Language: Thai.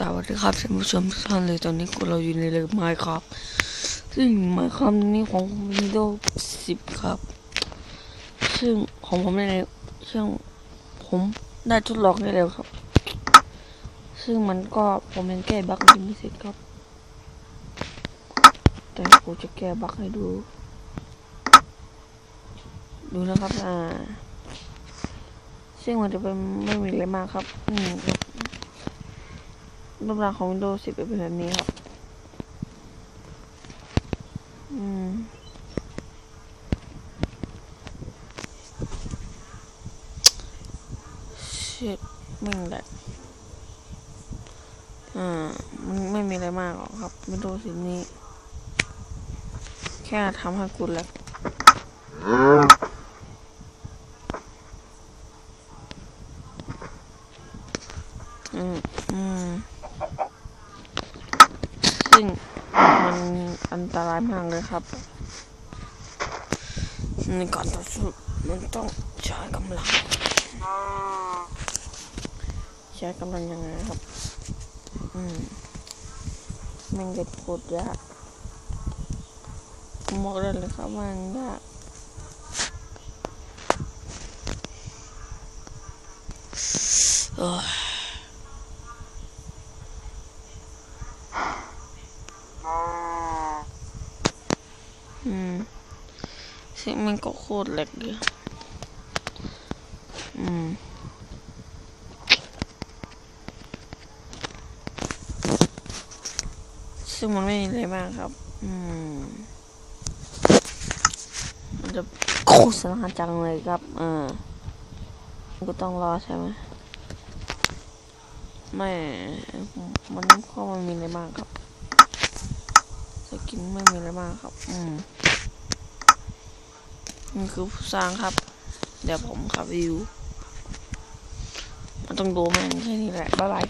สวัสดีครับท่านผู้ชมทุกท่านเลยตอนนี้กูเราอยู่ในเรื่องไมค์ครับ ซึ่งไมค์ครับนี้ของมวินโดว์10ครับ ซึ่งของผมในซึ่งผมได้ทดลองได้แล้วครับ ซึ่งมันก็ผมยังแก้บั๊กยังไม่เสร็จครับ แต่ผมจะแก้บั๊กให้ดู ดูนะครับอ่าซึ่งมันจะเป็นไม่มีอะไรมากครับ อืมครับ รูปร่างของ Windows 10 เป็นแบบนี้ครับ อืม ชิดไม่งแหละอ่า มันไม่มีอะไรมากหรอกครับ Windows 10 นี้ แค่ทำให้คุณแหละอืม อืม ซึ่งมันอันตรายมากเลยครับในการต่อสู้มันต้องใช้กำลัง ใช้กำลังยังไงครับ อืมมันจะโคตรยากผมบอกได้เลยครับมันยากเอ อืมสียงมันก็โคตรแหลกเลยอืมซึ่งมันไม่มีอะไรมากครับ อืม มันจะโฆษณาจังเลยครับเอ่ามันก็ต้องรอใช่ไหมไม่ มันก็มันมีอะไรมากครับ กินไม่มีอะไรมากครับ อืมนี่คือผู้สร้างครับ เดี๋ยวผมขับวิว มันต้องดูแม่งแค่นี้แหละบ๊ายบาย